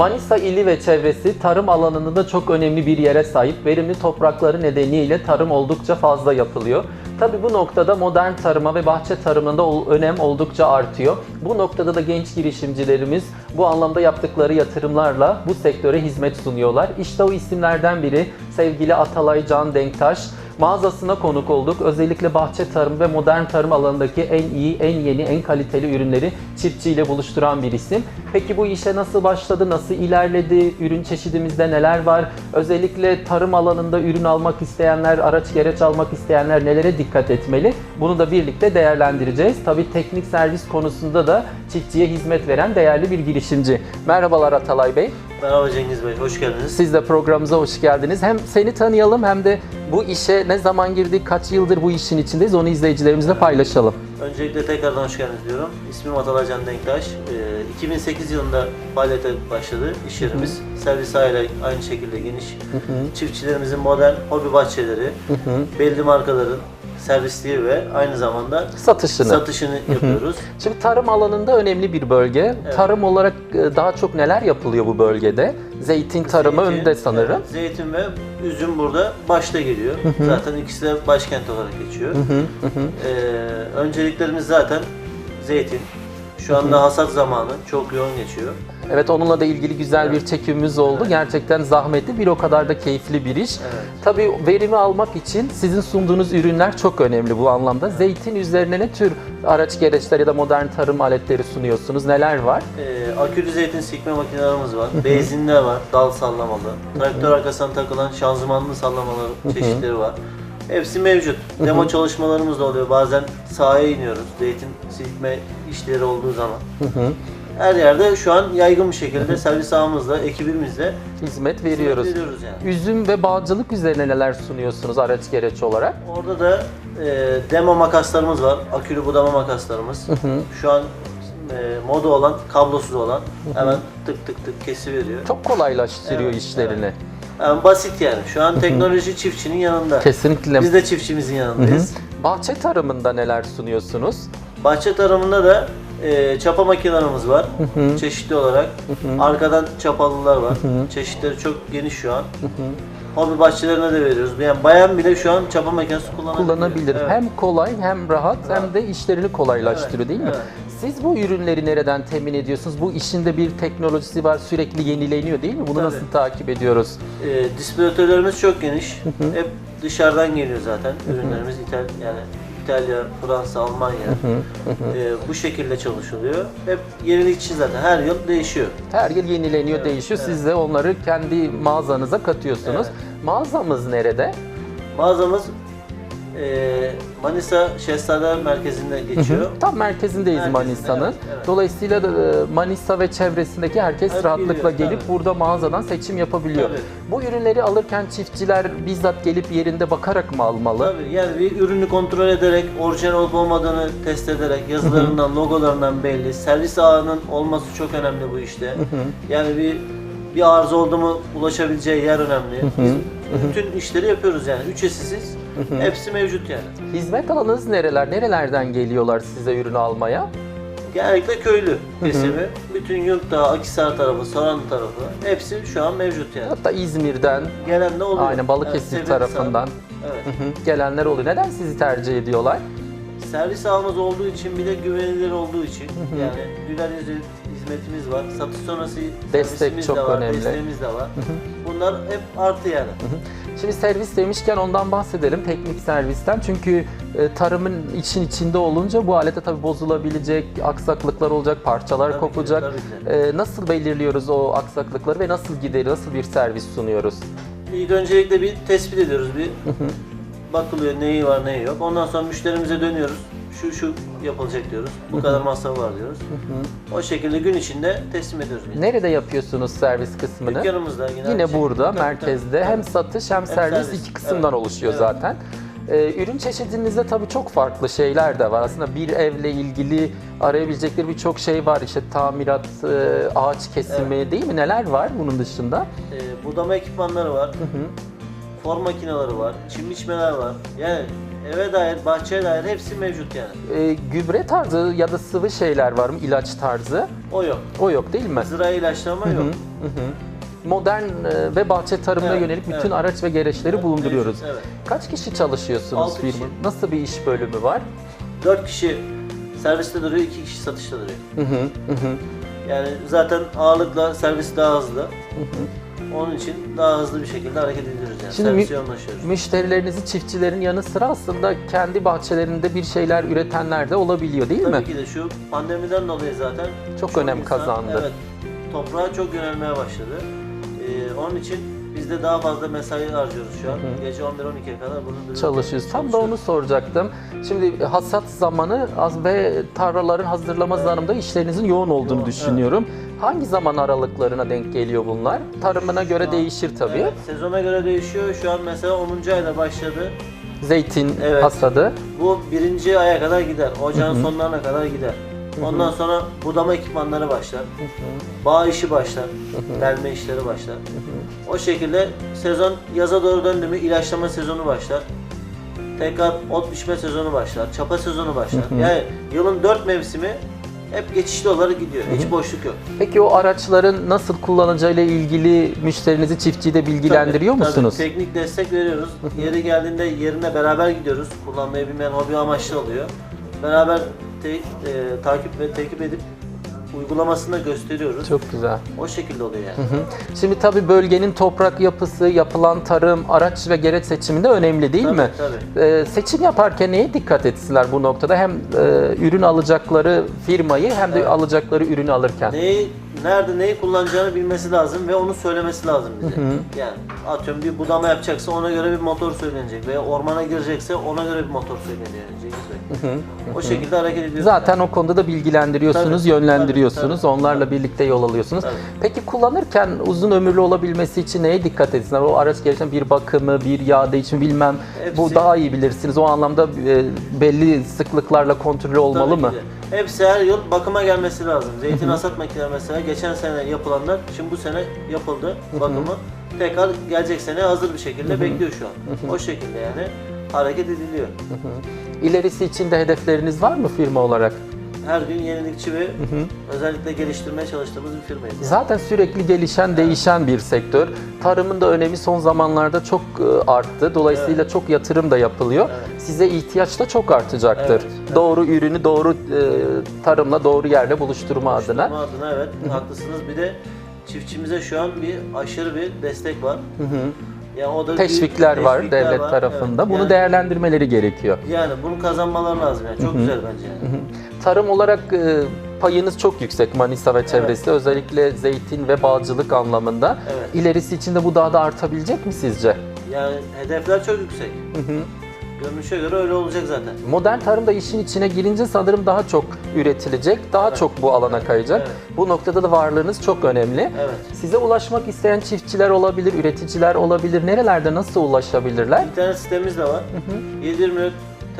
Manisa ili ve çevresi tarım alanında çok önemli bir yere sahip. Verimli toprakları nedeniyle tarım oldukça fazla yapılıyor. Tabi bu noktada modern tarıma ve bahçe tarımında önem oldukça artıyor. Bu noktada da genç girişimcilerimiz bu anlamda yaptıkları yatırımlarla bu sektöre hizmet sunuyorlar. İşte o isimlerden biri sevgili Atalay Can Denktaş. Mağazasına konuk olduk. Özellikle bahçe tarım ve modern tarım alanındaki en iyi, en yeni, en kaliteli ürünleri çiftçiyle buluşturan bir isim. Peki bu işe nasıl başladı, nasıl ilerledi, ürün çeşidimizde neler var? Özellikle tarım alanında ürün almak isteyenler, araç gereç almak isteyenler nelere dikkat etmeli? Bunu da birlikte değerlendireceğiz. Tabii teknik servis konusunda da çiftçiye hizmet veren değerli bir girişimci. Merhabalar Atalay Bey. Merhaba Cengiz Bey, hoş geldiniz. Siz de programımıza hoş geldiniz. Hem seni tanıyalım hem de bu işe ne zaman girdik, kaç yıldır bu işin içindeyiz onu izleyicilerimizle paylaşalım. Öncelikle tekrardan hoş geldiniz diyorum. İsmim Atalay Can Denktaş. Ee, 2008 yılında faaliyete başladı iş yerimiz. Servis aile aynı şekilde geniş. Çiftçilerimizin modern hobi bahçeleri, belli markaların servisliği ve aynı zamanda Satışını. satışını yapıyoruz. Şimdi tarım alanında önemli bir bölge. Tarım olarak e, daha çok neler yapılıyor bu bölgede? Zeytin tarımı Zeytin, önde sanırım. evet, zeytin ve üzüm burada başta geliyor. Zaten ikisi de başkent olarak geçiyor. Ee, önceliklerimiz zaten zeytin. Şu anda hasat zamanı çok yoğun geçiyor. Evet onunla da ilgili güzel bir çekimimiz oldu. Gerçekten zahmetli bir o kadar da keyifli bir iş. Evet. Tabii verimi almak için sizin sunduğunuz ürünler çok önemli bu anlamda. Zeytin üzerine ne tür araç gereçler ya da modern tarım aletleri sunuyorsunuz? Neler var? Ee, akülü zeytin sikme makinelerimiz var. Benzinler var, dal sallamalı. Traktör arkasına takılan şanzımanlı sallamalı çeşitleri var. Hepsi mevcut. Demo çalışmalarımız da oluyor. Bazen sahaya iniyoruz. Zeytin silkme işleri olduğu zaman. Her yerde şu an yaygın bir şekilde servis ağımızla, ekibimizle Hizmet veriyoruz. veriyoruz yani. Üzüm ve bağcılık üzerine neler sunuyorsunuz araç gereç olarak? Orada da e, demo makaslarımız var. Akülü budama makaslarımız. Şu an e, moda olan, kablosuz olan hemen tık tık tık kesi veriyor. Çok kolaylaştırıyor Evet, işlerini. Yani basit yani. Şu an teknoloji çiftçinin yanında. Kesinlikle. Biz de çiftçimizin yanındayız. Bahçe tarımında neler sunuyorsunuz? Bahçe tarımında da e, çapa makinelerimiz var. Çeşitli olarak. Arkadan çapalılar var. Çeşitleri çok geniş şu an. Hobi bahçelerine de veriyoruz. Yani bayan bile şu an çapa makinesi kullanabiliyor. Kullanabilir. Evet. Hem kolay hem rahat hem de işlerini kolaylaştırıyor değil mi? evet. Siz bu ürünleri nereden temin ediyorsunuz? Bu işinde bir teknolojisi var, sürekli yenileniyor değil mi? Bunu Tabii. nasıl takip ediyoruz? E, distribütörlerimiz çok geniş. Hep dışarıdan geliyor zaten ürünlerimiz. İtal yani İtalya, Fransa, Almanya. E, bu şekilde çalışılıyor. Hep yenilikçi zaten. Her yıl değişiyor. Her yıl yenileniyor, Evet, değişiyor. evet. Siz de onları kendi mağazanıza katıyorsunuz. Evet. Mağazamız nerede? Mağazamız e, Manisa Şehzade Merkezi'nde geçiyor. Tam merkezindeyiz Merkezinde, Manisa'nın. evet, evet. Dolayısıyla da e, Manisa ve çevresindeki herkes Evet, rahatlıkla biliyor, gelip tabii. burada mağazadan seçim yapabiliyor. Tabii. Bu ürünleri alırken çiftçiler bizzat gelip yerinde bakarak mı almalı? Tabii yani bir ürünü kontrol ederek, orijinal olup olmadığını test ederek, yazılarından, logolarından belli. Servis ağının olması çok önemli bu işte. Yani bir bir arıza oldu mu ulaşabileceği yer önemli. Biz bütün işleri yapıyoruz yani. Ücretsiz. Hepsi mevcut yani. Hizmet alanınız nereler? Nerelerden geliyorlar size ürünü almaya? Genellikle köylü kesimi. Bütün Yurtdağ, Akisar tarafı, Soran tarafı hepsi şu an mevcut yani. Hatta İzmir'den, Gelen de oluyor. aynen Balıkesir Evet, tarafından Evet. hı hı, gelenler oluyor. Neden sizi tercih ediyorlar? Servis ağımız olduğu için bir de güvenilir olduğu için yani güler yüzlü hizmetimiz var. Satış sonrası Destek çok de var, önemli. desteğimiz de var. Bunlar hep artı yani. Şimdi servis demişken ondan bahsedelim teknik servisten. Çünkü e, tarımın için içinde olunca bu alete tabii bozulabilecek aksaklıklar olacak, parçalar Tabii ki kopacak. tabii ki E, nasıl belirliyoruz o aksaklıkları ve nasıl gideriz, nasıl bir servis sunuyoruz? İlk öncelikle bir tespit ediyoruz. Bir bakılıyor neyi var neyi yok. Ondan sonra müşterimize dönüyoruz. Şu şu yapılacak diyoruz. Bu kadar masraf var diyoruz. O şekilde gün içinde teslim ediyoruz. biz. Nerede yapıyorsunuz servis kısmını? Dükkanımızda yine, aynı Yine şekilde. burada Tabii, merkezde hem satış hem, servis, servis. iki kısımdan Evet, oluşuyor evet. zaten. Ee, ürün çeşidinizde tabii çok farklı şeyler de var. Aslında bir evle ilgili arayabilecekleri birçok şey var. İşte tamirat, e, ağaç kesimi değil mi? Neler var bunun dışında? Ee, budama ekipmanları var. form makineleri var, çim biçmeler var. Yani eve dair, bahçeye dair hepsi mevcut yani. E, gübre tarzı ya da sıvı şeyler var mı? İlaç tarzı? O yok. O yok değil mi? Zira ilaçlama yok. Modern e, ve bahçe tarımına Evet, yönelik bütün evet. araç ve gereçleri bulunduruyoruz. Mevcut, evet. Kaç kişi çalışıyorsunuz Altı kişi. firma? Nasıl bir iş bölümü var? 4 kişi serviste duruyor, 2 kişi satışta duruyor. Hı hı, hı hı. Yani zaten ağırlıkla servis daha hızlı. Onun için daha hızlı bir şekilde hareket ediyoruz yani. Şimdi Servise yoğunlaşıyoruz. Müşterilerinizi çiftçilerin yanı sıra aslında kendi bahçelerinde bir şeyler üretenler de olabiliyor değil Tabii mi? ki de şu pandemiden dolayı zaten Çok önem insan, kazandı. Evet, toprağa çok yönelmeye başladı. Ee, onun için biz de daha fazla mesai harcıyoruz şu an. Gece 11-12'ye kadar bunun Çalışıyoruz. Tam da onu soracaktım. Şimdi hasat zamanı az ve tarlaların hazırlama zamanında işlerinizin yoğun olduğunu Yoğun, düşünüyorum. Hangi zaman aralıklarına denk geliyor bunlar? Tarımına göre an- değişir tabii. Evet, sezona göre değişiyor. Şu an mesela 10. ayda başladı. Zeytin Evet. hasadı. Bu birinci aya kadar gider. Ocağın sonlarına kadar gider. Ondan sonra budama ekipmanları başlar. Bağ işi başlar. Delme işleri başlar. O şekilde sezon yaza doğru döndü mü ilaçlama sezonu başlar. Tekrar ot biçme sezonu başlar. Çapa sezonu başlar. Yani yılın dört mevsimi hep geçişli olarak gidiyor. Hiç boşluk yok. Peki o araçların nasıl kullanacağıyla ilgili müşterinizi, çiftçiyi de bilgilendiriyor Tabii, musunuz? Tabii, teknik destek veriyoruz. Yeri geldiğinde yerine beraber gidiyoruz. Kullanmayı bilmeyen hobi amaçlı oluyor. Beraber te- e, takip ve tekip edip uygulamasını da gösteriyoruz. Çok güzel. O şekilde oluyor yani. Hı. Şimdi tabii bölgenin toprak yapısı, yapılan tarım, araç ve gereç seçiminde önemli değil Tabii, mi? tabii. Ee, seçim yaparken neye dikkat etsinler bu noktada? Hem e, ürün alacakları firmayı hem de Evet. alacakları ürünü alırken. Neyi, nerede neyi kullanacağını bilmesi lazım ve onu söylemesi lazım bize. Yani atıyorum bir budama yapacaksa ona göre bir motor söylenecek veya ormana girecekse ona göre bir motor Cengiz Bey. O şekilde hareket ediyoruz. Zaten o konuda da bilgilendiriyorsunuz, Tabii, yönlendiriyorsunuz, tabii, tabii. onlarla birlikte yol alıyorsunuz. Tabii. Peki kullanırken uzun ömürlü olabilmesi için neye dikkat etsinler? O araç gelişen bir bakımı, bir yağ değişimi bilmem. Bu Hepsi- daha iyi bilirsiniz. O anlamda e, belli sıklıklarla kontrolü olmalı mı? de. Hepsi her yıl bakıma gelmesi lazım. Zeytin hasat makineleri mesela geçen sene yapılanlar şimdi bu sene yapıldı bakımı. Tekrar gelecek sene hazır bir şekilde bekliyor şu an. O şekilde yani hareket ediliyor. İlerisi için de hedefleriniz var mı firma olarak? Her gün yenilikçi ve özellikle geliştirmeye çalıştığımız bir firmayız. yani. Zaten sürekli gelişen, değişen bir sektör. Tarımın da önemi son zamanlarda çok e, arttı. Dolayısıyla çok yatırım da yapılıyor. Evet. Size ihtiyaç da çok artacaktır. Evet, evet. Doğru ürünü doğru e, tarımla doğru yerle buluşturma adına. Buluşturma adına evet haklısınız. Bir de çiftçimize şu an bir aşırı bir destek var. Yani o da büyük Teşvikler var teşvikler devlet var. tarafında. Evet, Bunu yani, değerlendirmeleri gerekiyor. yani bunu kazanmaları lazım yani. Çok güzel bence yani. Tarım olarak e, payınız çok yüksek Manisa ve çevresi. Özellikle zeytin ve bağcılık anlamında. Evet. İlerisi için de bu daha da artabilecek mi sizce? Yani hedefler çok yüksek. Görünüşe göre öyle olacak zaten. Modern tarım da işin içine girince sanırım daha çok üretilecek, daha Evet. çok bu alana kayacak. Evet. Bu noktada da varlığınız çok önemli. Evet. Size ulaşmak isteyen çiftçiler olabilir, üreticiler olabilir. Nerelerde nasıl ulaşabilirler? İnternet sitemiz de var. 724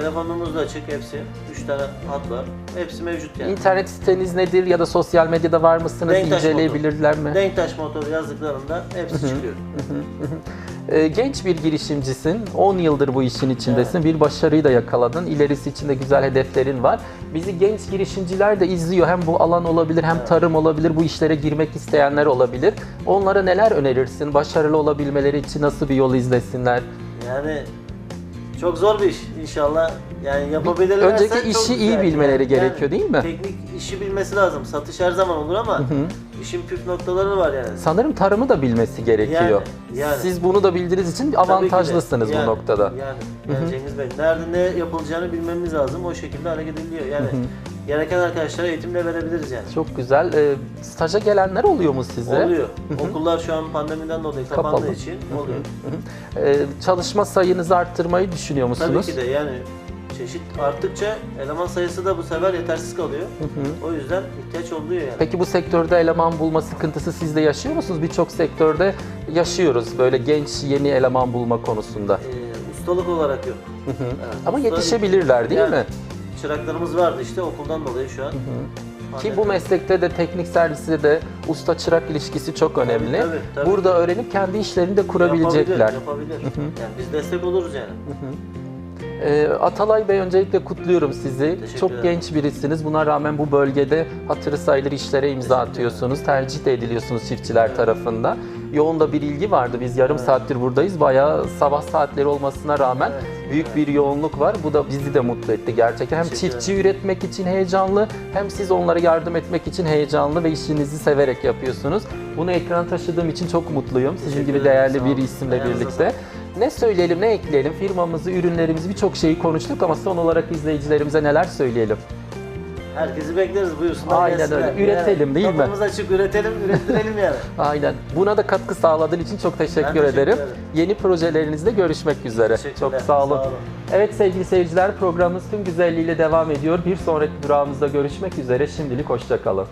telefonumuz da açık hepsi. 3 tane hat var. Hepsi mevcut yani. İnternet siteniz nedir ya da sosyal medyada var mısınız? Denktaş İnceleyebilirler mi? Denktaş motoru yazdıklarında hepsi çıkıyor. Ee, genç bir girişimcisin. 10 yıldır bu işin içindesin. Bir başarıyı da yakaladın. İlerisi için de güzel hedeflerin var. Bizi genç girişimciler de izliyor. Hem bu alan olabilir hem tarım olabilir. Bu işlere girmek isteyenler olabilir. Onlara neler önerirsin? Başarılı olabilmeleri için nasıl bir yol izlesinler? Yani çok zor bir iş inşallah. Yani yapabilirlerse Önceki işi iyi güzel. bilmeleri gerekiyor, değil mi? Teknik işi bilmesi lazım. Satış her zaman olur ama işin püf noktaları var yani. Sanırım tarımı da bilmesi gerekiyor. Yani, yani. Siz bunu da bildiğiniz için Tabii ki de. avantajlısınız Yani, bu noktada. Yani, yani Cengiz Bey, nerede ne yapılacağını bilmemiz lazım. O şekilde hareket ediliyor. Yani gereken arkadaşlara eğitimle verebiliriz yani. Çok güzel. Ee, staja gelenler oluyor mu size? Oluyor. Okullar şu an pandemiden dolayı kapandığı Kapalı. için oluyor. Ee, çalışma sayınızı arttırmayı düşünüyor Tabii musunuz? ki de yani çeşit arttıkça eleman sayısı da bu sefer yetersiz kalıyor. O yüzden ihtiyaç oluyor yani. Peki bu sektörde eleman bulma sıkıntısı siz de yaşıyor musunuz? Birçok sektörde yaşıyoruz böyle genç yeni eleman bulma konusunda. Ee, ustalık olarak yok. Evet, Ama usta- yetişebilirler değil Yani mi? Çıraklarımız vardı işte okuldan dolayı şu an Ki bu meslekte de teknik serviste de usta çırak ilişkisi çok önemli. tabii, tabii. Burada öğrenip kendi işlerini de kurabilecekler. Yapabilir, yapabilir. Yani biz destek oluruz yani. Ee, Atalay Bey öncelikle kutluyorum sizi. Çok genç birisiniz. Buna rağmen bu bölgede hatırı sayılır işlere imza atıyorsunuz. Tercih de ediliyorsunuz çiftçiler tarafından. Yoğun da bir ilgi vardı. Biz yarım saattir buradayız. Bayağı sabah saatleri olmasına rağmen Evet, büyük bir yoğunluk var. Bu da bizi de mutlu etti gerçekten. Hem Teşekkür çiftçi üretmek için heyecanlı, hem siz onlara yardım etmek için heyecanlı ve işinizi severek yapıyorsunuz. Bunu ekrana taşıdığım için çok mutluyum. Sizin gibi ederim, değerli bir isimle birlikte. Ne söyleyelim, ne ekleyelim? Firmamızı, ürünlerimizi, birçok şeyi konuştuk ama son olarak izleyicilerimize neler söyleyelim? Herkesi bekleriz buyursunlar. Aynen gelsinler. öyle. Üretelim, değil mi? Kapımız açık üretelim, ürettirelim yani. Aynen. Buna da katkı sağladığın için çok teşekkür, Ben teşekkür ederim. ederim. Yeni projelerinizde görüşmek üzere. Çok sağ olun. sağ olun. Evet sevgili seyirciler programımız tüm güzelliğiyle devam ediyor. Bir sonraki durağımızda görüşmek üzere. Şimdilik hoşçakalın.